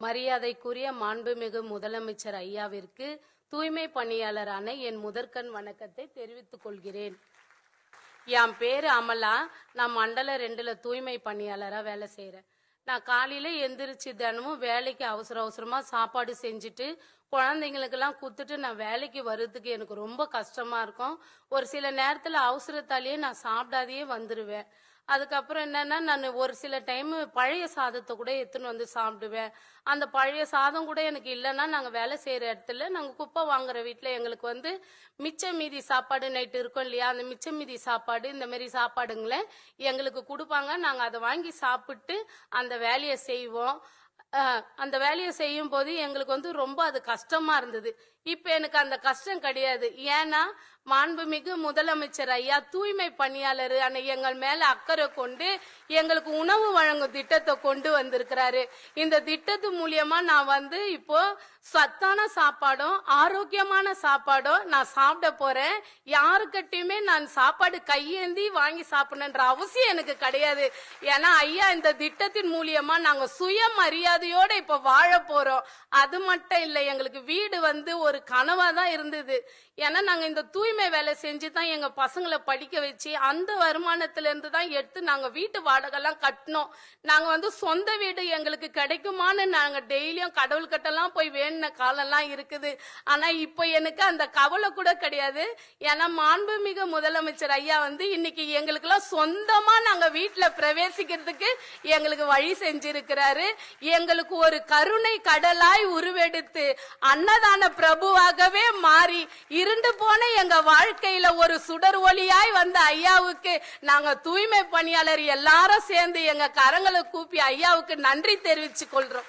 மரியாதைக்குரிய மாண்புமிகு முதலமைச்சர் ஐயாவிற்கு தூய்மை பணியாளரான என் முதற்கண் வணக்கத்தை தெரிவித்துக் கொள்கிறேன். என் பேரு அமலா நான் மண்டல ரெண்டுல தூய்மை பணியாளரா வேலை செய்யறேன் நான் காலையில எந்திரிச்சு தினமும் வேலைக்கு அவசர அவசரமா சாப்பாடு செஞ்சுட்டு குழந்தைங்களுக்கெல்லாம் குத்துட்டு நான் வேலைக்கு வர்றதுக்கு எனக்கு ரொம்ப கஷ்டமா இருக்கும். ஒரு சில நேரத்துல அவசரத்தாலேயே நான் சாப்பிடாதையே வந்துருவேன். அதுக்கப்புறம் என்னன்னா நான் ஒரு சில டைம் பழைய சாதத்தை கூட எடுத்துன்னு வந்து சாப்பிடுவேன். அந்த பழைய சாதம் கூட எனக்கு இல்லைன்னா நாங்கள் வேலை செய்கிற இடத்துல நாங்கள் குப்பை வாங்குற வீட்டில் எங்களுக்கு வந்து மிச்ச மீதி சாப்பாடு நைட்டு இருக்கும் இல்லையா அந்த மிச்ச மீதி சாப்பாடு இந்த மாதிரி சாப்பாடுங்களே எங்களுக்கு கொடுப்பாங்க. நாங்கள் அதை வாங்கி சாப்பிட்டு அந்த வேலையை செய்வோம். அந்த வேலையை செய்யும் போது எங்களுக்கு வந்து ரொம்ப அது கஷ்டமா இருந்தது. இப்போ எனக்கு அந்த கஷ்டம் கிடையாது. ஏன்னா மாண்புமிகு முதலமைச்சர் ஐயா தூய்மை பணியாளர் அன்னை எங்கள் மேல அக்கறை கொண்டு எங்களுக்கு உணவு வழங்கும் திட்டத்தை கொண்டு வந்திருக்கிறாரு. இந்த திட்டத்து மூலியமா நான் வந்து இப்போ சத்தான சாப்பாடும் ஆரோக்கியமான சாப்பாடும் நான் சாப்பிட போறேன். யாருக்கிட்டையுமே நான் சாப்பாடு கையேந்தி வாங்கி சாப்பிடணுன்ற அவசியம் எனக்கு கிடையாது. ஏன்னா ஐயா இந்த திட்டத்தின் மூலியமா நாங்க சுயமரியாதையோட இப்ப வாழ போறோம். அது மட்டும் இல்லை எங்களுக்கு வீடு வந்து ஒரு கனவா தான் இருந்தது. ஏன்னா நாங்க இந்த தூய் தூய்மை வேலை செஞ்சு தான் எங்க பசங்களை படிக்க வச்சு அந்த வருமானத்துல இருந்து தான் எடுத்து நாங்க வீட்டு வாடகைலாம் கட்டினோம். நாங்க வந்து சொந்த வீடு எங்களுக்கு கிடைக்குமான்னு நாங்க டெய்லியும் கடவுள்கிட்டலாம் போய் வேணுன காலம்லாம் இருக்குது. ஆனா இப்போ எனக்கு அந்த கவலை கூட கிடையாது. ஏன்னா மாண்புமிகு முதலமைச்சர் ஐயா வந்து இன்னைக்கு எங்களுக்கெல்லாம் சொந்தமா நாங்க வீட்டுல பிரவேசிக்கிறதுக்கு எங்களுக்கு வழி செஞ்சிருக்கிறாரு. எங்களுக்கு ஒரு கருணை கடலாய் உருவெடுத்து அன்னதான பிரபுவாகவே மாறி இருண்டு போன எங்க வாழ்க்கையில ஒரு சுடர் ஒளியாய் வந்த ஐயாவுக்கு நாங்க தூய்மை பணியாளர் எல்லாரும் சேர்ந்து எங்க கரங்களை கூப்பி ஐயாவுக்கு நன்றி தெரிவிச்சு கொள்றோம்.